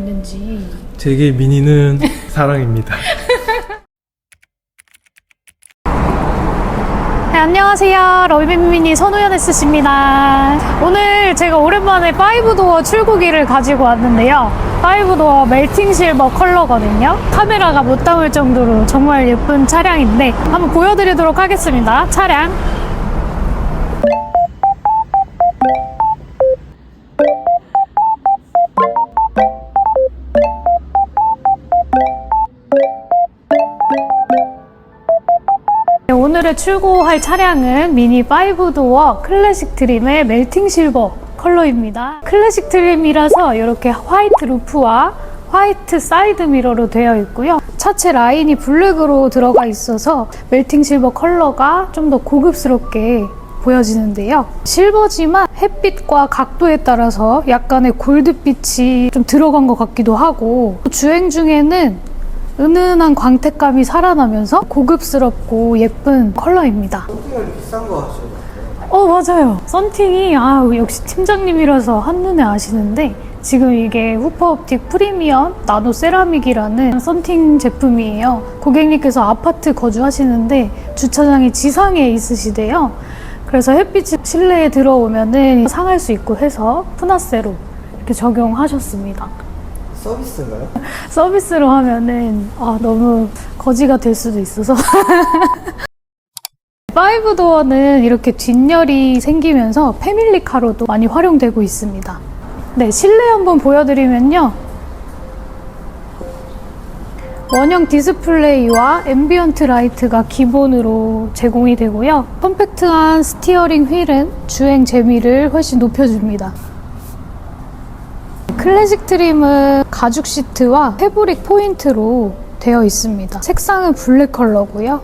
있는지 제게 미니는 사랑입니다. 네, 안녕하세요. 러비미니 손우연 S씨입니다. 오늘 제가 오랜만에 5도어 출고기를 가지고 왔는데요. 5도어 멜팅 실버 컬러거든요. 카메라가 못 담을 정도로 정말 예쁜 차량인데 한번 보여드리도록 하겠습니다. 차량. 오늘의 출고할 차량은 미니 5도어 클래식 트림의 멜팅 실버 컬러입니다. 클래식 트림이라서 이렇게 화이트 루프와 화이트 사이드 미러로 되어 있고요. 차체 라인이 블랙으로 들어가 있어서 멜팅 실버 컬러가 좀 더 고급스럽게 보여지는데요. 실버지만 햇빛과 각도에 따라서 약간의 골드빛이 좀 들어간 것 같기도 하고 주행 중에는 은은한 광택감이 살아나면서 고급스럽고 예쁜 컬러입니다. 비싼 거 어, 맞아요. 썬팅이, 아, 역시 팀장님이라서 한눈에 아시는데, 지금 이게 후퍼옵틱 프리미엄 나노 세라믹이라는 썬팅 제품이에요. 고객님께서 아파트 거주하시는데 주차장이 지상에 있으시대요. 그래서 햇빛이 실내에 들어오면은 상할 수 있고 해서 푸나세로 이렇게 적용하셨습니다. 서비스인가요? 서비스로 하면은 아, 너무 거지가 될 수도 있어서. 파이브 도어는 이렇게 뒷열이 생기면서 패밀리카로도 많이 활용되고 있습니다. 네, 실내 한번 보여드리면요. 원형 디스플레이와 앰비언트 라이트가 기본으로 제공이 되고요. 컴팩트한 스티어링 휠은 주행 재미를 훨씬 높여줍니다. 클래식 트림은 가죽 시트와 패브릭 포인트로 되어 있습니다. 색상은 블랙 컬러고요.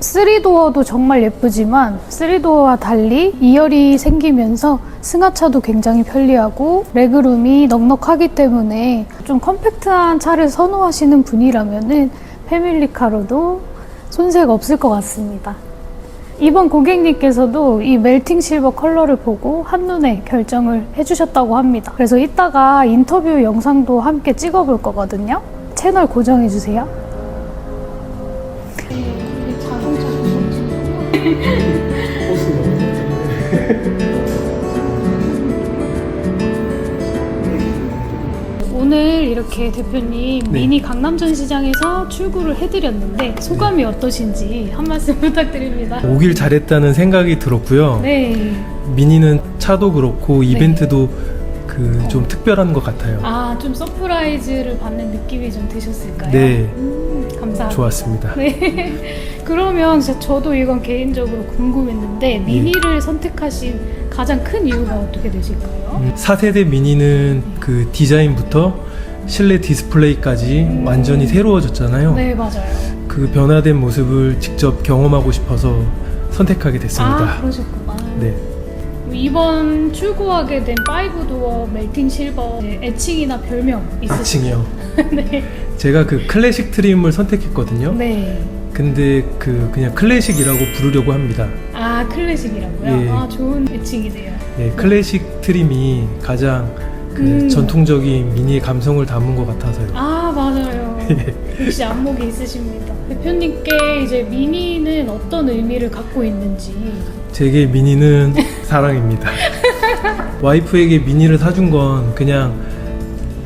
3도어도 정말 예쁘지만 3도어와 달리 2열이 생기면서 승하차도 굉장히 편리하고 레그룸이 넉넉하기 때문에 좀 컴팩트한 차를 선호하시는 분이라면 패밀리카로도 손색 없을 것 같습니다. 이번 고객님께서도 이 멜팅 실버 컬러를 보고 한눈에 결정을 해주셨다고 합니다. 그래서 이따가 인터뷰 영상도 함께 찍어볼 거거든요. 채널 고정해주세요. 오늘 이렇게 대표님 네. 미니 강남전 시장에서 출구를 해드렸는데 소감이 어떠신지 한 말씀 부탁드립니다. 오길 잘했다는 생각이 들었고요. 네. 미니는 차도 그렇고 이벤트도 그 좀 특별한 것 같아요. 아, 좀 서프라이즈를 받는 느낌이 좀 드셨을까요? 네, 음, 감사합니다. 좋았습니다. 네. 그러면 진짜 저도 이건 개인적으로 궁금했는데 미니를 선택하신 가장 큰 이유가 어떻게 되실까요? 음, 4세대 미니는 그 디자인부터 실내 디스플레이까지 완전히 새로워졌잖아요. 네, 맞아요. 그 변화된 모습을 직접 경험하고 싶어서 선택하게 됐습니다. 아, 그러셨구나. 네. 이번 출고하게 된 5도어 멜팅 실버 애칭이나 별명 있으세요? 아칭이요. 네. 제가 그 클래식 트림을 선택했거든요. 네. 근데 그 그냥 클래식이라고 부르려고 합니다. 아, 클래식이라고요? 예. 아, 좋은 애칭이네요. 예, 클래식 트림이 가장 그 음. 전통적인 미니의 감성을 담은 것 같아서요. 아 맞아요. 예. 역시 안목이 있으십니다. 대표님께 이제 미니는 어떤 의미를 갖고 있는지. 제게 미니는 사랑입니다. 와이프에게 미니를 사준 건 그냥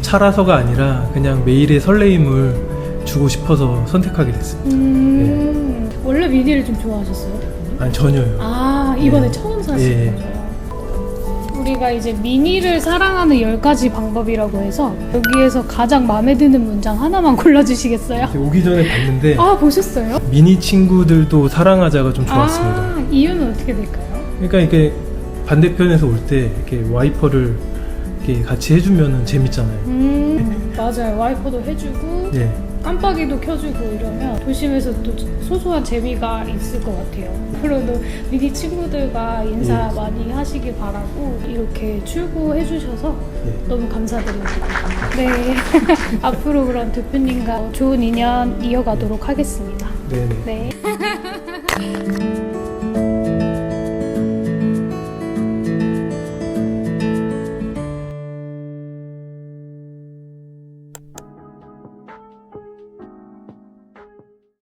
차라서가 아니라 그냥 매일의 설레임을 주고 싶어서 선택하게 됐습니다. 음 원래 미니를 좀 좋아하셨어요? 아니 전혀요. 아 이번에 예. 처음 사신 예. 거죠. 우리가 이제 미니를 사랑하는 10가지 방법이라고 해서 여기에서 가장 마음에 드는 문장 하나만 골라주시겠어요? 오기 전에 봤는데 아 보셨어요? 미니 친구들도 사랑하자가 좀 좋았습니다. 아 이유는 어떻게 될까요? 그러니까 이게 반대편에서 올 때 이렇게 와이퍼를 이렇게 같이 해주면 재밌잖아요. 음 맞아요 와이퍼도 해주고 예. 깜빡이도 켜주고 이러면 도심에서 또 소소한 재미가 있을 것 같아요. 앞으로도 미니 친구들과 인사 예. 많이 하시길 바라고 이렇게 출고해 주셔서 예. 너무 감사드립니다. 네. 앞으로 그럼 대표님과 좋은 인연 이어가도록 하겠습니다. 네네. 네.